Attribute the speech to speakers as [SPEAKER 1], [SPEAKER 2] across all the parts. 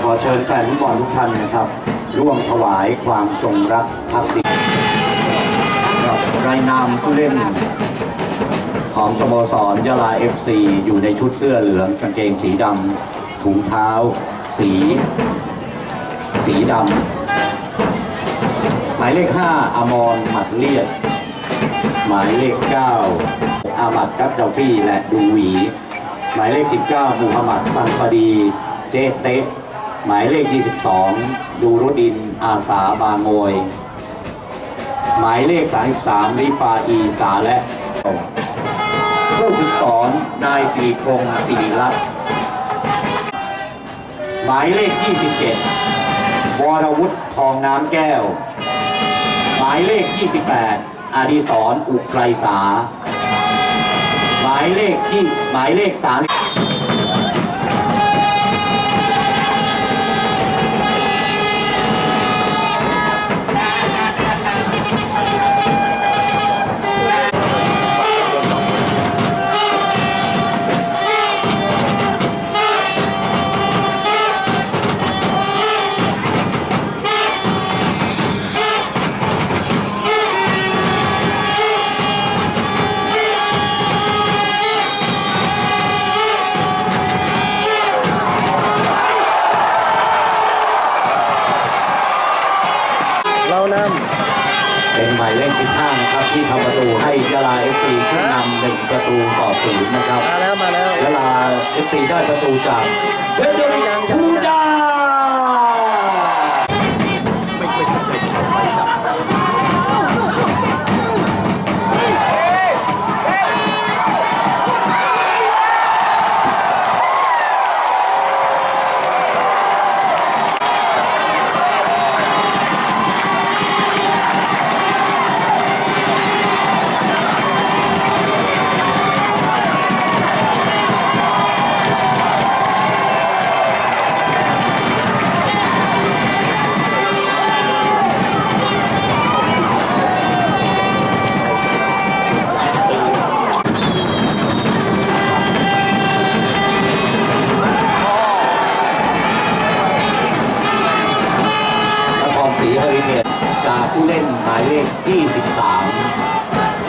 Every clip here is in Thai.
[SPEAKER 1] ขอเชิญแฟนฟุตบอลทุกท่านนะครับ ร่วมถวายความจงรักภักดีครับรายนามผู้เล่นของสโมสรยะลาเอฟซีอยู่ในชุดเสื้อเหลืองกางเกงสีดำถุงเท้า สี สีดำหมายเลข 5 อมรหมัดเลียด หมายเลข 9 อามัดกัตดาฟี่และดูหวี หมายเลข 19มูฮัมหมัดซันฟาดี เจเตะ หมายเลข 22 ดูรดินอาสาบางโวยหมายเลข 33ริปาอีสาและ ผู้ฝึกสอนนายสิริพงศ์สิริรัตน์หมายเลข 27 วรวุฒิทองน้ำแก้ว หมายเลข 28 อดีศรอุกไกรสา หมายเลขที่หมายเลข3
[SPEAKER 2] เราน
[SPEAKER 1] เป็นหมายเลข 15 นะครับ ที่ทำประตูให้ยะลาเอฟซีขึ้นนำหนึ่งประตูต่อศูนย์นะครับำ
[SPEAKER 2] มาแล้วมาแล้ว
[SPEAKER 1] ยะลาเอฟซีได้ประตูจากเฟเดริกคูดา รศรีเฮอริเทจจากผู้เล่นหมายเลข 23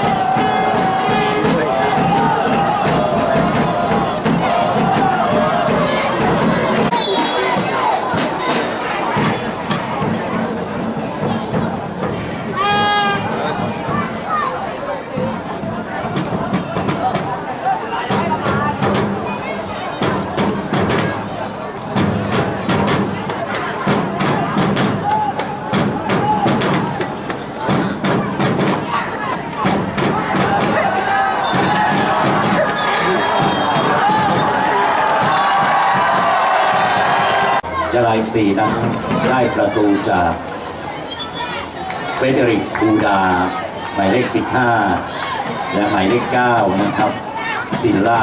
[SPEAKER 1] ยาลัยซีนั้นได้ประตูจากเฟเดริกคูดา หมายเลข 15 และหมายเลข 9 นะครับซิลล่า